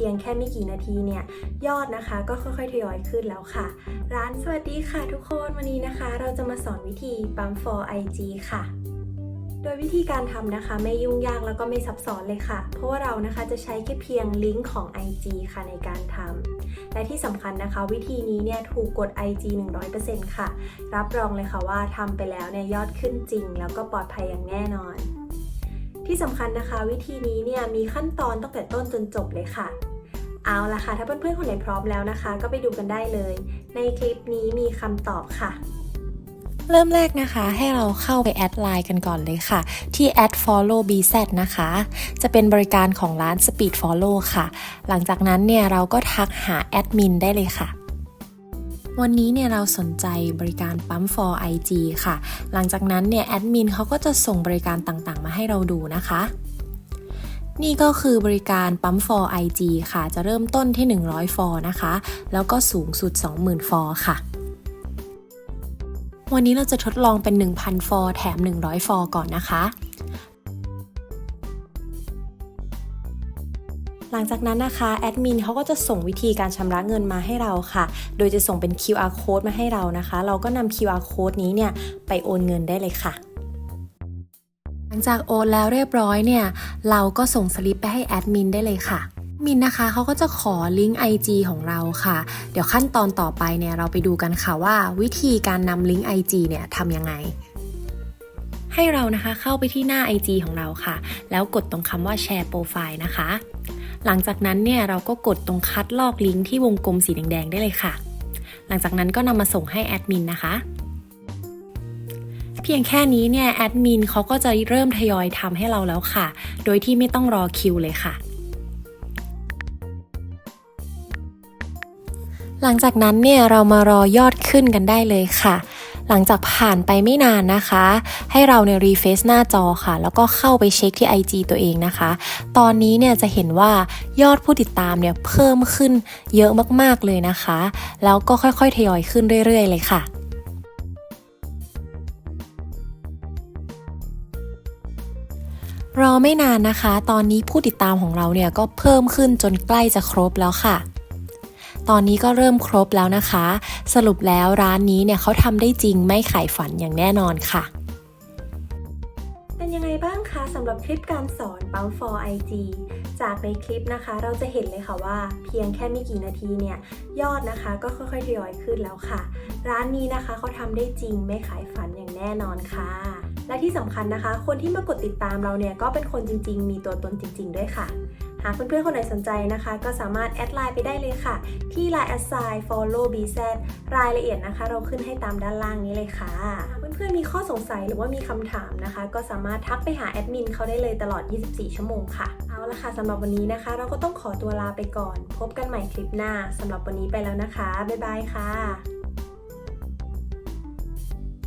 พียงแค่ไม่กี่นาทีเนี่ยยอดนะคะก็ค่อยๆทยอยขึ้นแล้วค่ะ ร้านสวัสดีค่ะทุกคนวันนี้นะคะ เราจะมาสอนวิธีปั๊ม for IG ค่ะโดยวิธีการทำนะคะไม่ยุ่งยากแล้วก็ไม่ซับซ้อนเลยค่ะ เพราะว่าเรานะคะจะใช้แค่เพียงลิงก์ของ IG ค่ะในการทำและที่สำคัญนะคะ วิธีนี้เนี่ยถูกกด IG 100%ค่ะ รับรองเลยค่ะว่าทำไปแล้วเนี่ยยอดขึ้นจริง แล้วก็ปลอดภัยอย่างแน่นอน ที่สำคัญนะคะ วิธีนี้เนี่ยมีขั้นตอนตั้งแต่ต้นจนจบเลยค่ะ เอาละค่ะ ถ้าเพื่อนๆคนไหนพร้อมแล้วนะคะ ก็ไปดูกันได้เลย ในคลิปนี้มีคำตอบค่ะเริ่มแรกนะคะให้เราเข้าไปแอดไลน์กันก่อนเลยค่ะ ที่ add follow bz นะคะ จะเป็นบริการของร้าน speed follow ค่ะ หลังจากนั้นเนี่ยเราก็ทักหาแอดมินได้เลยค่ะ วันนี้เนี่ยเราสนใจบริการปั๊ม for IG ค่ะ หลังจากนั้นเนี่ยแอดมินเขาก็จะส่งบริการต่างๆ มาให้เราดูนะคะ นี่ก็คือบริการปั๊ม for IG ค่ะ จะเริ่มต้นที่ 100 ฟอนะคะ แล้วก็สูงสุด 20,000 ฟอค่ะ วันนี้เราจะทดลองเป็น 1,000 ฟอร์แถม 100 ฟอร์ก่อนนะคะ หลังจากนั้นนะคะ แอดมินเขาก็จะส่งวิธีการชำระเงินมาให้เราค่ะ โดยจะส่งเป็น QR code มาให้เรานะคะ เราก็นำ QR code นี้เนี่ย ไปโอนเงินได้เลยค่ะ หลังจากโอนแล้วเรียบร้อยเนี่ย เราก็ส่งสลิปไปให้แอดมินได้เลยค่ะมินนะคะเขาก็จะขอลิงก์ IG ของเราค่ะ เดี๋ยวขั้นตอนต่อไปเนี่ยเราไปดูกันค่ะว่า วิธีการนำลิงก์ IG เนี่ยทำยังไง ให้เรานะคะเข้าไปที่หน้า IG ของเราค่ะ แล้วกดตรงคำว่าแชร์โปรไฟล์นะคะ หลังจากนั้นเนี่ยเราก็กดตรงคัดลอกลิงก์ที่วงกลมสีแดงๆได้เลยค่ะ หลังจากนั้นก็นำมาส่งให้แอดมินนะคะ พียงแค่นี้เนี่ยแอดมินเขาก็จะเริ่มทยอยทำให้เราแล้วค่ะ โดยที่ไม่ต้องรอคิวเลยค่ะหลังจากนั้นเนี่ยเรามารอยอดขึ้นกันได้เลยค่ะ หลังจากผ่านไปไม่นานนะคะ ให้เราเนี่ยรีเฟซหน้าจอค่ะ แล้วก็เข้าไปเช็คที่ IG ตัวเองนะคะ ตอนนี้เนี่ยจะเห็นว่ายอดผู้ติดตามเนี่ยเพิ่มขึ้นเยอะมากๆเลยนะคะ แล้วก็ค่อยๆทยอยขึ้นเรื่อยๆเลยค่ะ รอไม่นานนะคะ ตอนนี้ผู้ติดตามของเราเนี่ยก็เพิ่มขึ้นจนใกล้จะครบแล้วค่ะ ตอนนี้ก็เริ่มครบแล้วนะคะ สรุปแล้วร้านนี้เนี่ยเขาทำได้จริงไม่ขายฝันอย่างแน่นอนค่ะ เป็นยังไงบ้างคะสำหรับคลิปการสอนปั๊ม for IG จากในคลิปนะคะ เราจะเห็นเลยค่ะว่า เพียงแค่ไม่กี่นาทีเนี่ยยอดนะคะก็ค่อยๆทยอยขึ้นแล้วค่ะ ร้านนี้นะคะเขาทำได้จริงไม่ขายฝันอย่างแน่นอนค่ะ และที่สำคัญนะคะ คนที่มากดติดตามเราเนี่ยก็เป็นคนจริง ๆ มีตัวตนจริง ๆ ด้วยค่ะ หากเพื่อนๆคนไหนสนใจนะคะ ก็สามารถแอดไลน์ไปได้เลยค่ะ ที่ line a s s i g n follow bz รายละเอียดนะคะ เราขึ้นให้ตามด้านล่างนี้เลยค่ะหากเพื่อนๆมีข้อสงสัยหรือว่ามีคำถามนะคะ ก็สามารถทักไปหาแอดมินเขาได้เลยตลอด 24 ชั่วโมงค่ะ เอาละค่ะสำหรับวันนี้นะคะ เราก็ต้องขอตัวลาไปก่อน พบกันใหม่คลิปหน้าสำหรับวันนี้ไปแล้วนะคะบ๊ายบายค่ะ